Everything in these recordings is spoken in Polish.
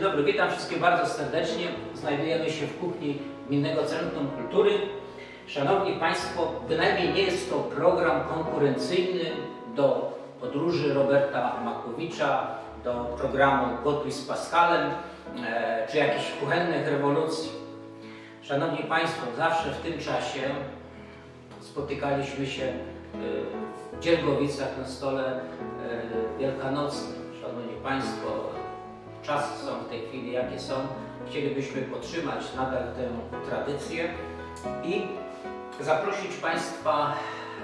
Dzień dobry, witam wszystkich bardzo serdecznie. Znajdujemy się w kuchni Gminnego Centrum Kultury. Szanowni Państwo, bynajmniej nie jest to program konkurencyjny do podróży Roberta Makowicza, do programu Gotuj z Pascalem, e, czy jakichś kuchennych rewolucji. Szanowni Państwo, zawsze w tym czasie spotykaliśmy się e, w Dziergowicach na stole e, wielkanocnym. Szanowni Państwo, czasy są w tej chwili jakie są. Chcielibyśmy podtrzymać nadal tę tradycję i zaprosić Państwa,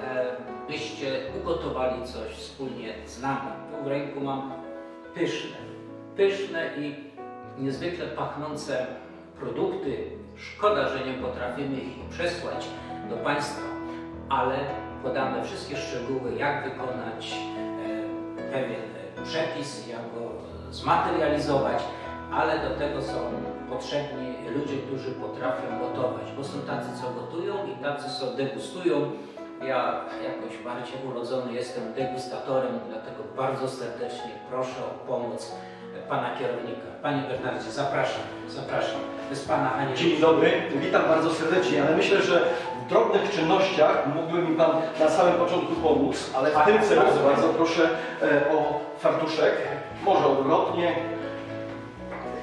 e, byście ugotowali coś wspólnie z nami. Tu w ręku mam pyszne, pyszne i niezwykle pachnące produkty. Szkoda, że nie potrafimy ich przesłać do Państwa, ale podamy wszystkie szczegóły, jak wykonać e, pewien przepis, jak go zmaterializować, ale do tego są potrzebni ludzie, którzy potrafią gotować, bo są tacy, co gotują i tacy, co degustują. Ja jakoś bardziej urodzony jestem degustatorem, dlatego bardzo serdecznie proszę o pomoc Pana kierownika. Panie Bernardzie, zapraszam, zapraszam. Bez Pana Ani Dzień dobry, witam bardzo serdecznie, ale myślę, że w drobnych czynnościach mógłby mi Pan na samym początku pomóc, ale w tym celu bardzo proszę e, o fartuszek, może odwrotnie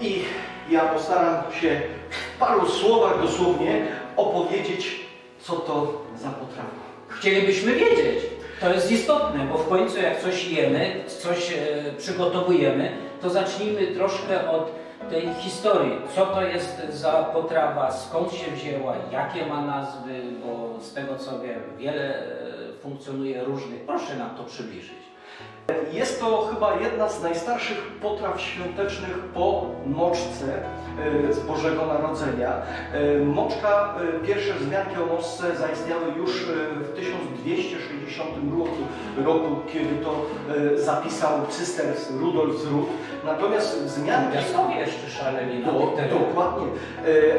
i ja postaram się w paru słowach dosłownie opowiedzieć, co to za potrawa. Chcielibyśmy wiedzieć. To jest istotne, bo w końcu jak coś jemy, coś e, przygotowujemy, to zacznijmy troszkę od tej historii. Co to jest za potrawa, skąd się wzięła, jakie ma nazwy, bo z tego co wiem, wiele e, funkcjonuje różnych. Proszę nam to przybliżyć. Jest to chyba jedna z najstarszych potraw świątecznych po moczce e, z Bożego Narodzenia. E, Moczka, e, pierwsze wzmianki o moczce zaistniały już w 1260 roku, roku kiedy to zapisał cysterc Rudolf z Rud. Natomiast wzmianki... Piaskowie jeszcze szaleli Do, terenach. dokładnie.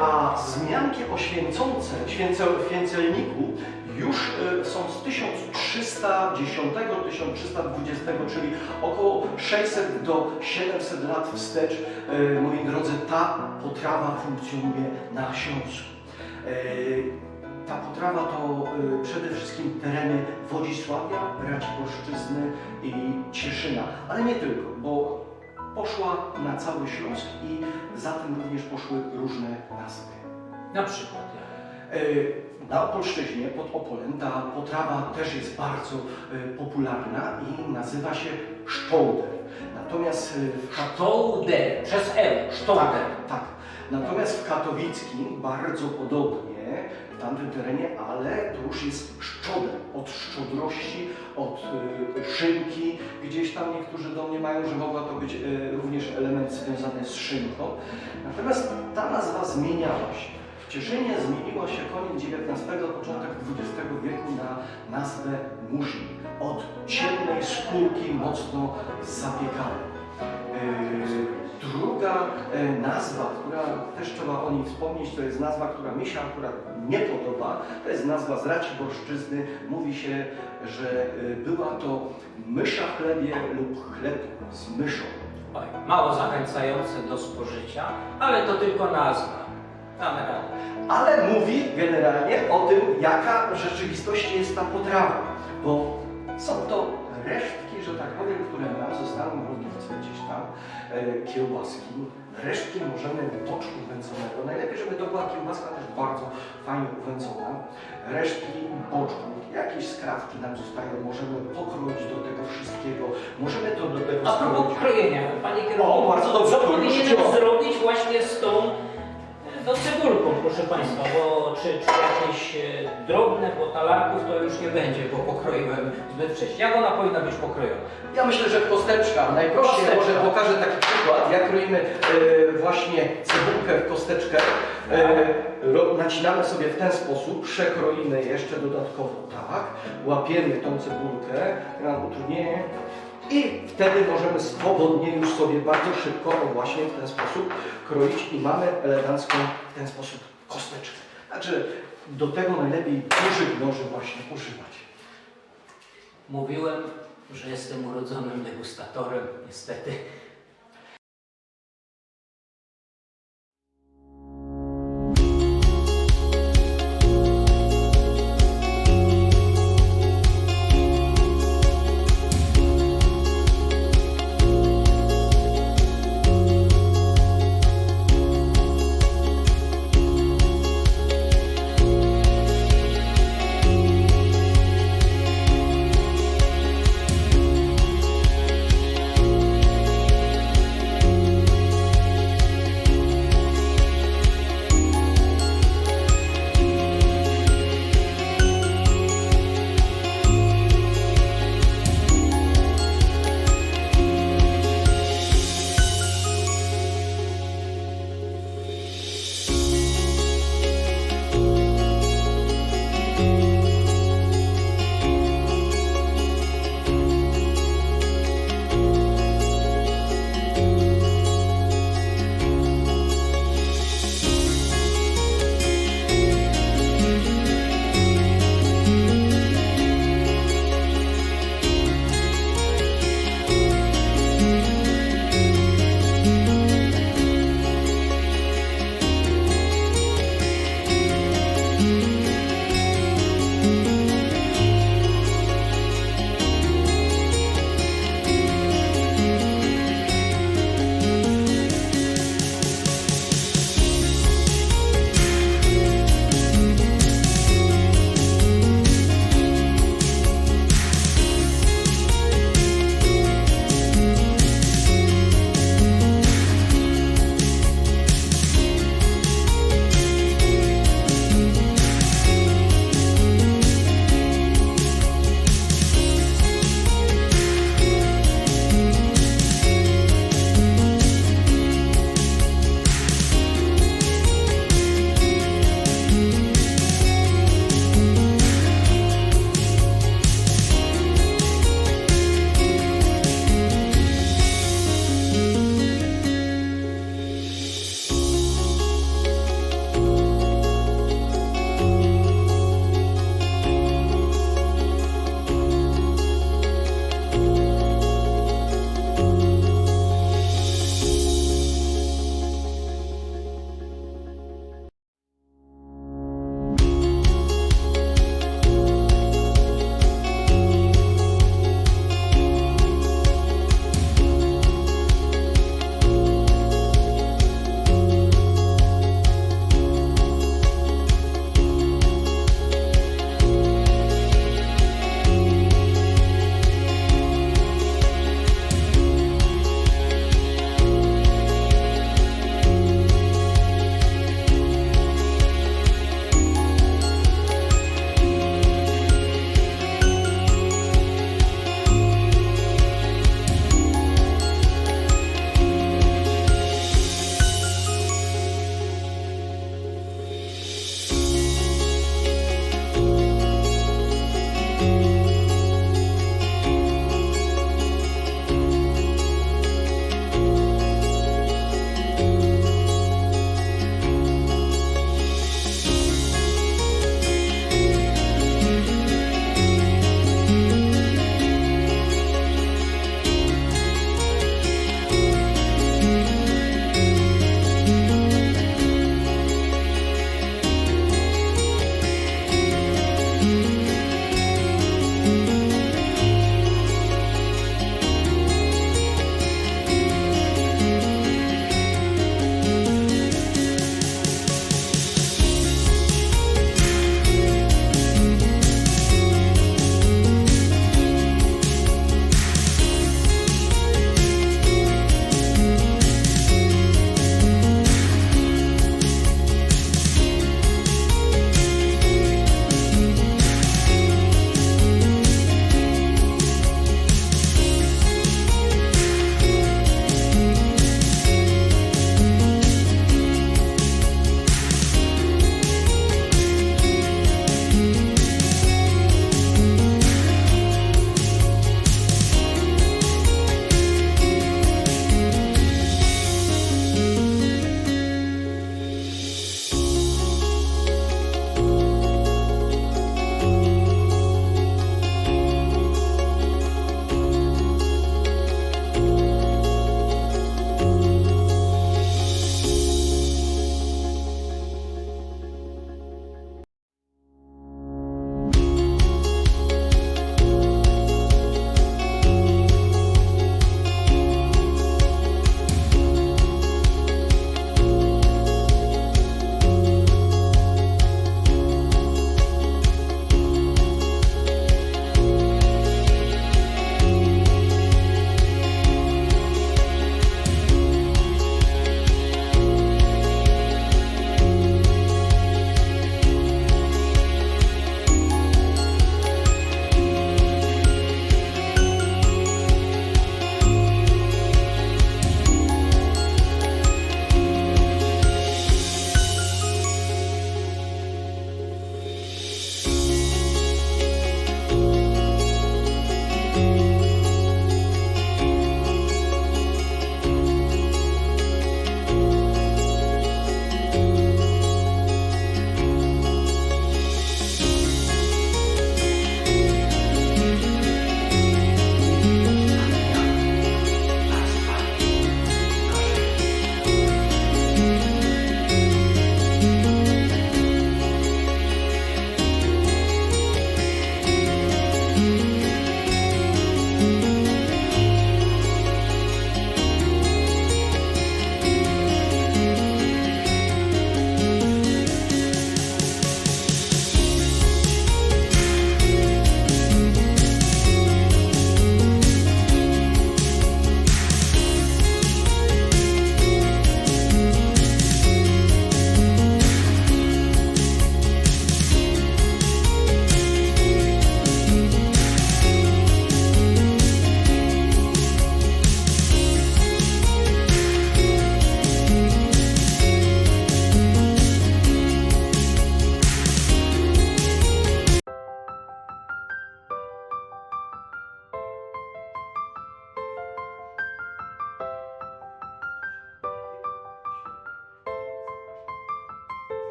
A wzmianki o święcące, święcel, święcelniku już e, są z 1310, 1320, czyli około 600 do 700 lat wstecz. E, Moi drodzy, ta potrawa funkcjonuje na Śląsku. E, Ta potrawa to przede wszystkim tereny Wodzisławia, Raciborszczyzny i Cieszyna, ale nie tylko, bo poszła na cały Śląsk i za tym również poszły różne nazwy. Na przykład. Na Opolszczyźnie pod Opolem ta potrawa też jest bardzo e, popularna i nazywa się sztołder. Natomiast e, w Sztołder, przez L, sztołder. tak, tak. Natomiast w katowickim bardzo podobnie w tamtym terenie, ale to już jest szczoder. Od szczodrości, od y, szynki. Gdzieś tam niektórzy do mnie mają, że mogła to być y, również element związany z szynką. Natomiast ta nazwa zmieniała się. W Cieszynie zmieniła się koniec XIX, początek XX wieku na nazwę murzyn. Od ciemnej skórki mocno zapiekanej. Yy, Druga e, nazwa, która też trzeba o niej wspomnieć, to jest nazwa, która mi się akurat nie podoba. To jest nazwa z Raciborszczyzny. Mówi się, że e, była to mysza chlebie lub chleb z myszą. Oj, mało zachęcające do spożycia, ale to tylko nazwa. Radę. Ale mówi generalnie o tym, jaka w rzeczywistości jest ta potrawa. Bo są to resztki, że tak powiem, które nam zostały w lodówce gdzieś tam, e, kiełbaski. Resztki możemy boczku wędzonego. Najlepiej, żeby to była kiełbaska też bardzo fajnie uwędzona. Resztki boczku, jakieś skrawki nam zostają, możemy pokroić do tego wszystkiego. Możemy to do tego A propos krojenia, panie kierowniku, O, bardzo dobrze, co to już powinienem zrobić właśnie z tą no, cebulką, proszę Państwa, bo czy, czy jakieś e, drobne potalarków to już nie będzie, bo pokroiłem zbyt wcześnie. Jak ona powinna być pokrojona? Ja myślę, że kosteczka. Najprościej Kosteczka. może pokażę taki przykład. Jak kroimy e, właśnie cebulkę w kosteczkę, e, ro, nacinamy sobie w ten sposób, przekroimy jeszcze dodatkowo tak, łapiemy tą cebulkę, nam utrudnienie i wtedy możemy swobodnie już sobie bardzo szybko, właśnie w ten sposób kroić i mamy elegancką w ten sposób kosteczkę. Także do tego najlepiej dużych noży właśnie używać. Mówiłem, że jestem urodzonym degustatorem, niestety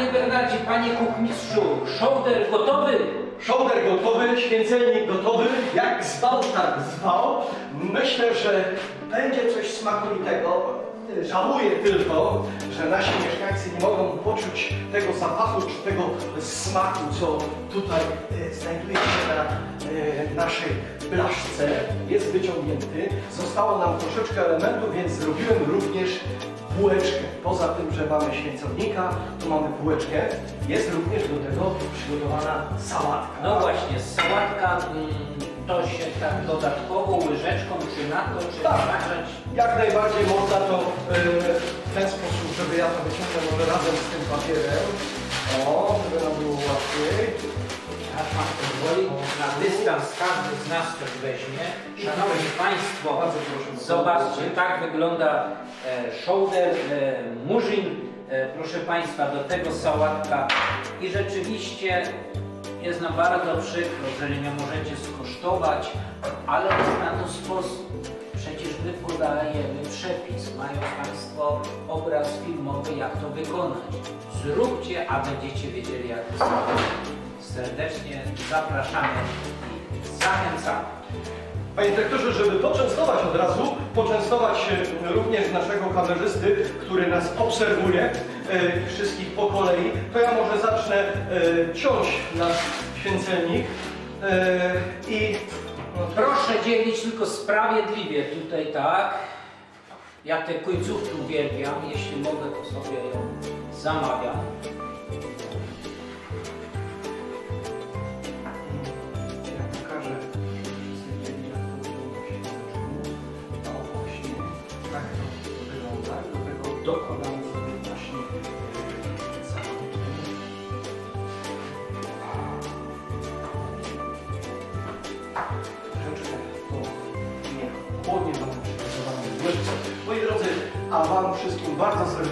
Panie Bernardzie, panie kuchmistrzu, shoulder gotowy? Shoulder gotowy, święcelnik gotowy, jak zwał, tak zwał. Myślę, że będzie coś smakoitego. Żałuję tylko, że nasi mieszkańcy nie mogą poczuć tego zapachu czy tego smaku, co tutaj e, znajduje się na e, naszej blaszce. Jest wyciągnięty. Zostało nam troszeczkę elementów, więc zrobiłem również bułeczkę. Poza tym, że mamy święcownika, tu mamy bułeczkę. Jest również do tego przygotowana sałatka. No właśnie, sałatka mm, to się tak dodatkowo łyżeczką czy na to, czy Tak. smażać. Jak najbardziej można to e, w ten sposób, żeby ja to wyciągnę może razem z tym papierem. O, żeby nam dystans każdy z nas coś weźmie. Szanowni Państwo, zobaczcie, tak wygląda e, shoulder, e, murzyn. E, proszę Państwa, do tego sałatka. I rzeczywiście jest nam bardzo przykro, że nie możecie skosztować, ale jest na to sposób. Przecież my podajemy przepis, mają Państwo obraz filmowy, jak to wykonać. Zróbcie, a będziecie wiedzieli, jak to zrobić. Serdecznie zapraszamy zachęcamy. Panie dyrektorze, żeby poczęstować od razu, poczęstować e, również naszego kamerzysty, który nas obserwuje, e, wszystkich po kolei, to ja może zacznę e, ciąć nasz święcelnik i Proszę dzielić tylko sprawiedliwie tutaj, tak? Ja te końcówki uwielbiam, jeśli mogę, to sobie ją zamawiam.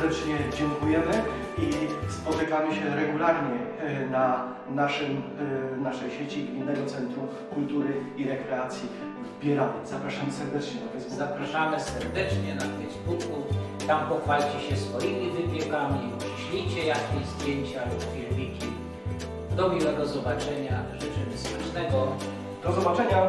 Serdecznie dziękujemy i spotykamy się regularnie e, na naszym, e, naszej sieci Gminnego Centrum Kultury i Rekreacji w Bielawie. Zapraszam serdecznie na Facebooka. Zapraszamy serdecznie na Facebooku. Tam pochwalcie się swoimi wypiekami, ślijcie jakieś zdjęcia lub filmiki. Do miłego zobaczenia. Życzymy smacznego. Do zobaczenia.